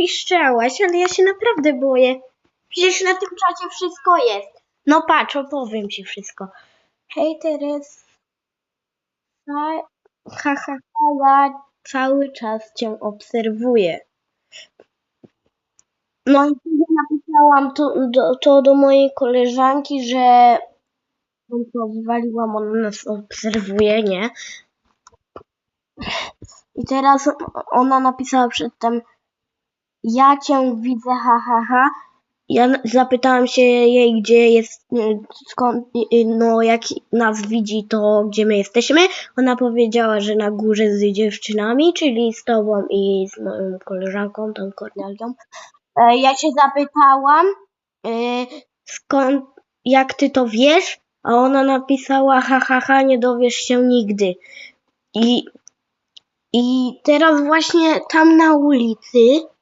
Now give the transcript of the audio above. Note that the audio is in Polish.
piszczałaś, ale ja się naprawdę boję. Przecież na tym czacie wszystko jest. No patrz, opowiem ci wszystko. Hej Teres. Ha, ha, ha, ja cały czas cię obserwuję. No i wtedy napisałam to do, to do mojej koleżanki, że to wywaliłam, ona nas obserwuje, nie? I teraz ona napisała przedtem ja cię widzę, ha, ha, ha. Ja zapytałam się jej, gdzie jest, y, skąd, y, no jak nas widzi, to gdzie my jesteśmy. Ona powiedziała, że na górze z dziewczynami, czyli z tobą i z moją koleżanką, tą Kornelią. E, Ja się zapytałam, y, skąd, jak ty to wiesz? A ona napisała, ha, ha, ha, nie dowiesz się nigdy. I, i teraz właśnie tam na ulicy